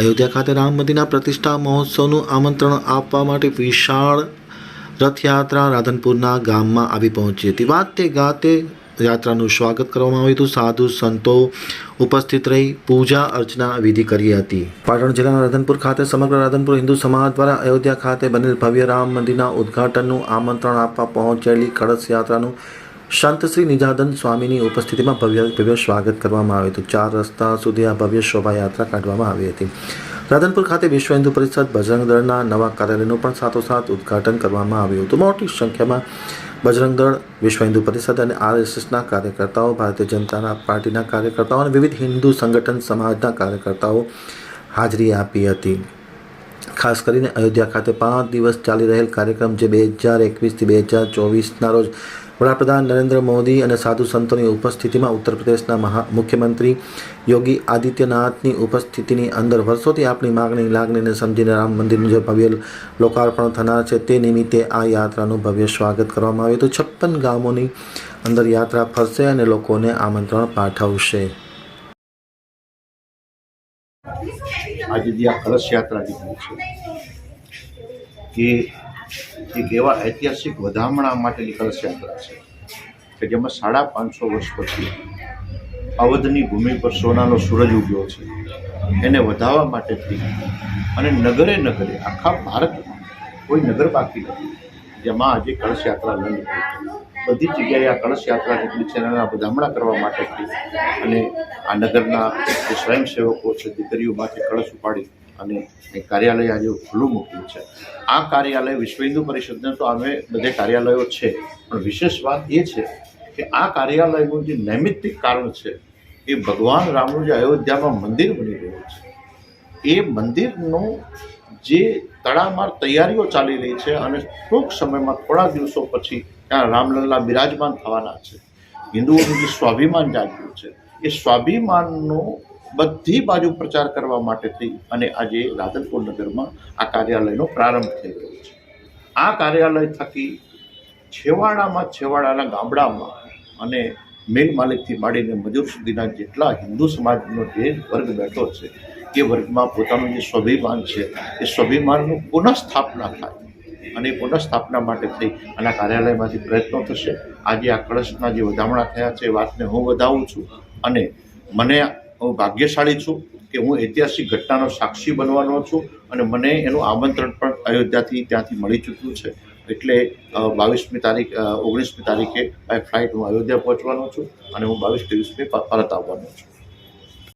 અયોધ્યા ખાતે રામ મંદિરના પ્રતિષ્ઠા મહોત્સવનું આમંત્રણ આપવા માટે વિશાળ રથયાત્રા રાધનપુરના ગામમાં આવી પહોંચી હતી. વાતે ગાતે યાત્રાનું સ્વાગત કરવામાં આવ્યું હતું. સાધુ સંતો ઉપસ્થિત રહી પૂજા અર્ચના વિધિ કરી હતી. પાટણ જિલ્લાના રાધનપુર ખાતે સમગ્ર રાધનપુર હિન્દુ સમાજ દ્વારા અયોધ્યા ખાતે બનેલ ભવ્ય રામ મંદિરના ઉદ્ઘાટનનું આમંત્રણ આપવા પહોંચેલી કળશ યાત્રાનું સંત શ્રી નિજાનંદ સ્વામીની ઉપસ્થિતિમાં ભવ્ય ભવ્ય સ્વાગત કરવામાં આવ્યું હતું. ચાર રસ્તા સુધી આ ભવ્ય શોભાયાત્રા કાઢવામાં આવી હતી. રાધનપુર ખાતે વિશ્વ હિન્દુ પરિષદ બજરંગ દળના નવા કાર્યાલયનું પણ સાથોસાથ ઉદ્ઘાટન કરવામાં આવ્યું હતું. મોટી સંખ્યામાં બજરંગ દળ, વિશ્વ હિન્દુ પરિષદ અને આરએસએસના કાર્યકર્તાઓ, ભારતીય જનતા પાર્ટીના કાર્યકર્તાઓ અને વિવિધ હિન્દુ સંગઠન સમાજના કાર્યકર્તાઓ હાજરી આપી હતી. ખાસ કરીને અયોધ્યા ખાતે પાંચ દિવસ ચાલી રહેલ કાર્યક્રમ, જે બે હજાર એકવીસથી બે હજાર ચોવીસના રોજ વડાપ્રધાન નરેન્દ્ર મોદી અને સાધુ સંતોની ઉપસ્થિતિમાં ઉત્તર પ્રદેશના મહા, મુખ્યમંત્રી યોગી આદિત્યનાથની ઉપસ્થિતિની અંદર વર્ષોથી આપણી માગણી, લાગણીને સમજીને રામ મંદિરનું જે ભવ્ય લોકાર્પણ થનાર છે તે નિમિત્તે આ યાત્રાનું ભવ્ય સ્વાગત કરવામાં આવ્યું હતું. છપ્પન ગામોની અંદર યાત્રા ફરશે અને લોકોને આમંત્રણ પાઠવશે. આજે જે આ કલશ યાત્રા નીકળી છે એ એક એવા ઐતિહાસિક વધામણા માટેની કળશ યાત્રા છે કે જેમાં સાડા પાંચસો વર્ષ પછી અવધની ભૂમિ પર સોનાનો સૂરજ ઉગ્યો છે. એને વધાવવા માટેથી અને નગરે નગરે આખા ભારતમાં કોઈ નગર બાકી નથી. જેમાં આજે કળશ યાત્રા નીકળી બધી જગ્યાએ આ કળશ યાત્રા છે એના વધામણા કરવા માટેથી અને આ નગરના જે સ્વયંસેવકો છે દીકરીઓમાંથી કળશ ઉપાડી અને એ કાર્યાલય આજે ખુલ્લું મૂક્યું છે. આ કાર્યાલય વિશ્વ હિન્દુ પરિષદને તો અમે બધે કાર્યાલયો છે. પણ વિશેષ વાત એ છે કે આ કાર્યાલયનું જે નૈમિત્તિક કારણ છે એ ભગવાન રામનું જે અયોધ્યામાં મંદિર બની રહ્યું છે. એ મંદિરનું જે તડામાર તૈયારીઓ ચાલી રહી છે અને ટૂંક સમયમાં થોડા દિવસો પછી ત્યાં રામલલ્લા બિરાજમાન થવાના છે. હિન્દુઓનું જે સ્વાભિમાન જાગ્યું છે, એ સ્વાભિમાનનો બધી બાજુ પ્રચાર કરવા માટે થઈ અને આજે રાધનપુર નગરમાં આ કાર્યાલયનો પ્રારંભ થઈ રહ્યો છે. આ કાર્યાલય થકી છેવાડામાં છેવાડાના ગામડામાં અને મિલ માલિકથી માંડીને મજૂર સુધીના જેટલા હિન્દુ સમાજનો જે વર્ગ બેઠો છે, એ વર્ગમાં પોતાનું જે સ્વાભિમાન છે, એ સ્વાભિમાનનું પુનઃસ્થાપના થાય અને પુનઃસ્થાપના માટે થઈ અને કાર્યાલયમાંથી પ્રયત્નો થશે. આજે આ કળશના જે વધામણા થયા છે, એ વાતને હું વધાવું છું અને મને હું ભાગ્યશાળી છું કે હું ઐતિહાસિક ઘટનાનો સાક્ષી બનવાનો છું અને મને એનું આમંત્રણ પણ અયોધ્યાથી ત્યાંથી મળી ચૂક્યું છે. એટલે બાવીસમી તારીખ ઓગણીસમી તારીખે બાય ફ્લાઇટ હું અયોધ્યા પહોંચવાનો છું અને હું બાવીસ ત્રેવીસમી પરત આવવાનો છું.